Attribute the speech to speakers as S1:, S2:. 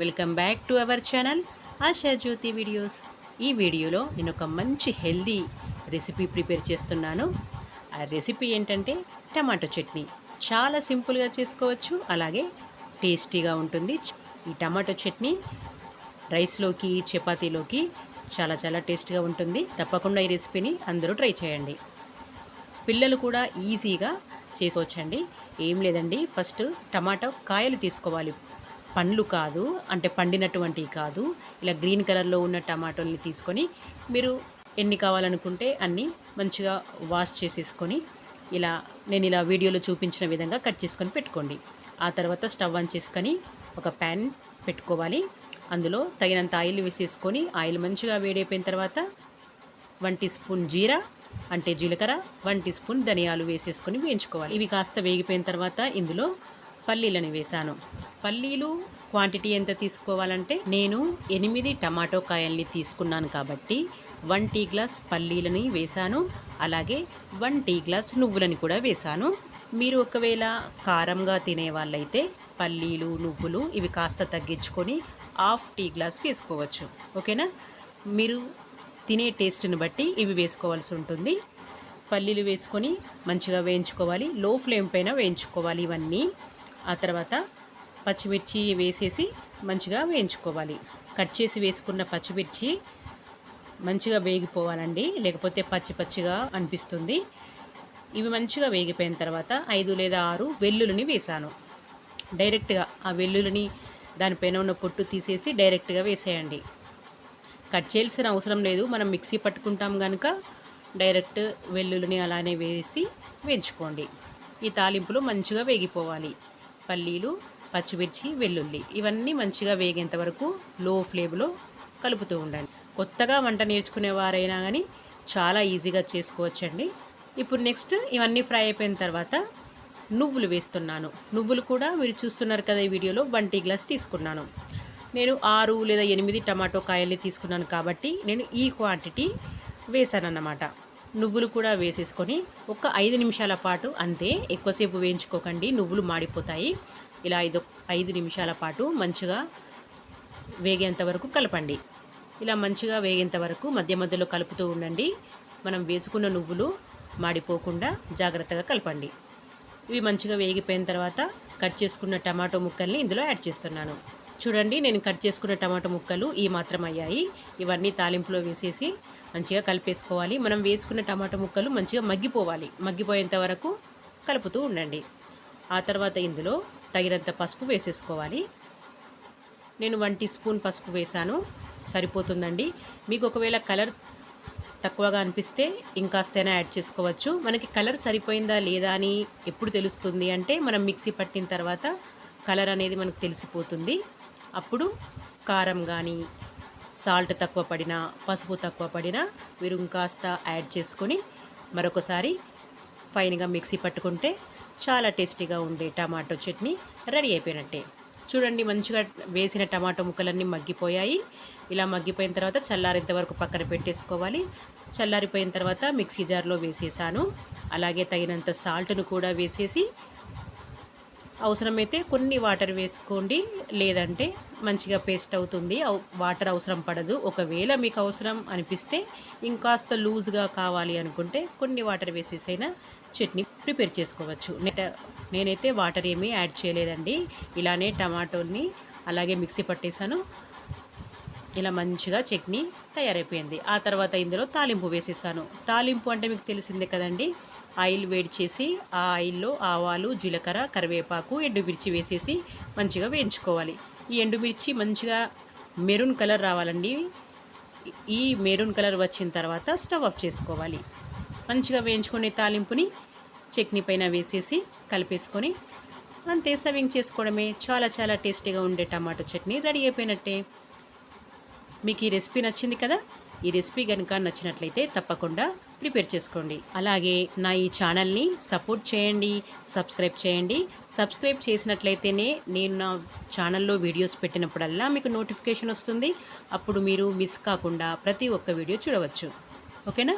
S1: Welcome back to our channel Asha Jyothi videos. ఈ వీడియోలో నేను ఒక మంచి హెల్దీ రెసిపీ ప్రిపేర్ చేస్తున్నాను. ఆ రెసిపీ ఏంటంటే టమాటో చట్నీ. చాలా సింపుల్గా చేసుకోవచ్చు అలాగే టేస్టీగా ఉంటుంది. ఈ టమాటో చట్నీ రైస్లోకి చపాతీలోకి చాలా చాలా టేస్ట్గా ఉంటుంది. తప్పకుండా ఈ రెసిపీని అందరూ ట్రై చేయండి. పిల్లలు కూడా ఈజీగా చేసుకోవచ్చండి. ఏం లేదండి ఫస్ట్ టమాటో కాయలు తీసుకోవాలి. పండ్లు కాదు అంటే పండినటువంటివి కాదు. ఇలా గ్రీన్ కలర్లో ఉన్న టమాటోల్ని తీసుకొని మీరు ఎన్ని కావాలనుకుంటే అన్నీ మంచిగా వాష్ చేసేసుకొని ఇలా నేను ఇలా వీడియోలో చూపించిన విధంగా కట్ చేసుకొని పెట్టుకోండి. ఆ తర్వాత స్టవ్ ఆన్ చేసుకొని ఒక ప్యాన్ పెట్టుకోవాలి. అందులో తగినంత ఆయిల్ వేసేసుకొని ఆయిల్ మంచిగా వేడైపోయిన తర్వాత వన్ టీ స్పూన్ జీరా అంటే జీలకర్ర వన్ టీ స్పూన్ ధనియాలు వేసేసుకొని వేయించుకోవాలి. ఇవి కాస్త వేగిపోయిన తర్వాత ఇందులో పల్లీలను వేశాను. పల్లీలు క్వాంటిటీ ఎంత తీసుకోవాలంటే నేను ఎనిమిది టమాటో కాయల్ని తీసుకున్నాను కాబట్టి వన్ టీ గ్లాస్ పల్లీలని వేశాను. అలాగే వన్ టీ గ్లాస్ నువ్వులని కూడా వేశాను. మీరు ఒకవేళ కారంగా తినే వాళ్ళైతే పల్లీలు నువ్వులు ఇవి కాస్త తగ్గించుకొని హాఫ్ టీ గ్లాస్ వేసుకోవచ్చు. ఓకేనా? మీరు తినే టేస్ట్ని బట్టి ఇవి వేసుకోవాల్సి ఉంటుంది. పల్లీలు వేసుకొని మంచిగా వేయించుకోవాలి. లో ఫ్లేమ్ పైన వేయించుకోవాలి ఇవన్నీ. ఆ తర్వాత పచ్చిమిర్చి వేసేసి మంచిగా వేయించుకోవాలి. కట్ చేసి వేసుకున్న పచ్చిమిర్చి మంచిగా వేగిపోవాలండి. లేకపోతే పచ్చి పచ్చిగా అనిపిస్తుంది. ఇవి మంచిగా వేగిపోయిన తర్వాత ఐదు లేదా ఆరు వెల్లుల్లిని వేసాను. డైరెక్ట్గా ఆ వెల్లుల్లిని దానిపైన ఉన్న పొట్టు తీసేసి డైరెక్ట్గా వేసేయండి. కట్ చేయాల్సిన అవసరం లేదు. మనం మిక్సీ పట్టుకుంటాం కనుక డైరెక్ట్ వెల్లుల్లిని అలానే వేసి వేయించుకోండి. ఈ తాలింపులు మంచిగా వేగిపోవాలి. పల్లీలు పచ్చిమిర్చి వెల్లుల్లి. ఇవన్నీ మంచిగా వేగేంత వరకు లో ఫ్లేమ్లో కలుపుతూ ఉండండి. కొత్తగా వంట నేర్చుకునే వారైనా కానీ చాలా ఈజీగా చేసుకోవచ్చండి. ఇప్పుడు నెక్స్ట్ ఇవన్నీ ఫ్రై అయిపోయిన తర్వాత నువ్వులు వేస్తున్నాను. నువ్వులు కూడా మీరు చూస్తున్నారు కదా ఈ వీడియోలో వన్ టీ గ్లాస్ తీసుకున్నాను. నేను ఆరు లేదా ఎనిమిది టమాటో కాయల్ని తీసుకున్నాను కాబట్టి నేను ఈ క్వాంటిటీ వేశానన్నమాట నువ్వులు కూడా వేసేసుకొని ఒక ఐదు నిమిషాల పాటు అంతే ఎక్కువసేపు వేయించుకోకండి నువ్వులు మాడిపోతాయి. ఇలా ఐదు ఐదు నిమిషాల పాటు మంచిగా వేగేంత వరకు కలపండి. ఇలా మంచిగా వేగేంత వరకు మధ్య మధ్యలో కలుపుతూ ఉండండి. మనం వేసుకున్న నువ్వులు మాడిపోకుండా జాగ్రత్తగా కలపండి. ఇవి మంచిగా వేగిపోయిన తర్వాత కట్ చేసుకున్న టమాటో ముక్కల్ని ఇందులో యాడ్ చేస్తున్నాను. చూడండి నేను కట్ చేసుకున్న టమాటో ముక్కలు ఈ మాత్రం అయ్యాయి. ఇవన్నీ తాలింపులో వేసేసి మంచిగా కలిపేసుకోవాలి. మనం వేసుకున్న టమాటో ముక్కలు మంచిగా మగ్గిపోవాలి. మగ్గిపోయేంత వరకు కలుపుతూ ఉండండి. ఆ తర్వాత ఇందులో తగినంత పసుపు వేసేసుకోవాలి. నేను వన్ టీ స్పూన్ పసుపు వేసాను సరిపోతుందండి. మీకు ఒకవేళ కలర్ తక్కువగా అనిపిస్తే ఇంకాస్తైనా యాడ్ చేసుకోవచ్చు. మనకి కలర్ సరిపోయిందా లేదా అని ఎప్పుడు తెలుస్తుంది అంటే మనం మిక్సీ పట్టిన తర్వాత కలర్ అనేది మనకు తెలిసిపోతుంది. అప్పుడు కారం కానీ సాల్ట్ తక్కువ పడినా పసుపు తక్కువ పడినా మీరు ఇంకాస్త యాడ్ చేసుకొని మరొకసారి ఫైన్గా మిక్సీ పట్టుకుంటే చాలా టేస్టీగా ఉండే టమాటో చట్నీ రెడీ అయిపోయినట్టే. చూడండి మంచిగా వేసిన టమాటో ముక్కలన్నీ మగ్గిపోయాయి. ఇలా మగ్గిపోయిన తర్వాత చల్లారేంత వరకు పక్కన పెట్టేసుకోవాలి. చల్లారిపోయిన తర్వాత మిక్సీ జార్లో వేసేసాను. అలాగే తగినంత సాల్ట్ను కూడా వేసేసి అవసరమైతే కొన్ని వాటర్ వేసుకోండి లేదంటే మంచిగా పేస్ట్ అవుతుంది వాటర్ అవసరం పడదు. ఒకవేళ మీకు అవసరం అనిపిస్తే ఇంకాస్త లూజ్గా కావాలి అనుకుంటే కొన్ని వాటర్ వేసేసైనా చట్నీ ప్రిపేర్ చేసుకోవచ్చు. నేనైతే వాటర్ ఏమీ యాడ్ చేయలేదండి. ఇలానే టమాటోని అలాగే మిక్సీ పట్టేశాను ఇలా మంచిగా చట్నీ తయారైపోయింది. ఆ తర్వాత ఇందులో తాలింపు వేసేసాను. తాలింపు అంటే మీకు తెలిసిందే కదండి. ఆయిల్ వేడి చేసి ఆ ఆయిల్లో ఆవాలు జీలకర్ర కరివేపాకు ఎండుమిర్చి వేసేసి మంచిగా వేయించుకోవాలి. ఈ ఎండుమిర్చి మంచిగా మెరూన్ కలర్ రావాలండి. ఈ మెరూన్ కలర్ వచ్చిన తర్వాత స్టవ్ ఆఫ్ చేసుకోవాలి. మంచిగా వేయించుకునే తాలింపుని చట్నీ పైన వేసేసి కలిపేసుకొని అంతే సర్వింగ్ చేసుకోవడమే. చాలా చాలా టేస్టీగా ఉండే టమాటో చట్నీ రెడీ అయిపోయినట్టే. మీకు ఈ రెసిపీ నచ్చింది కదా? ఈ రెసిపీ కనుక నచ్చినట్లయితే తప్పకుండా ప్రిపేర్ చేసుకోండి. అలాగే నా ఈ ఛానల్ని సపోర్ట్ చేయండి సబ్స్క్రైబ్ చేయండి. సబ్స్క్రైబ్ చేసినట్లయితేనే నేను నా ఛానల్లో వీడియోస్ పెట్టినప్పుడల్లా మీకు నోటిఫికేషన్ వస్తుంది. అప్పుడు మీరు మిస్ కాకుండా ప్రతి ఒక్క వీడియో చూడవచ్చు. ఓకేనా?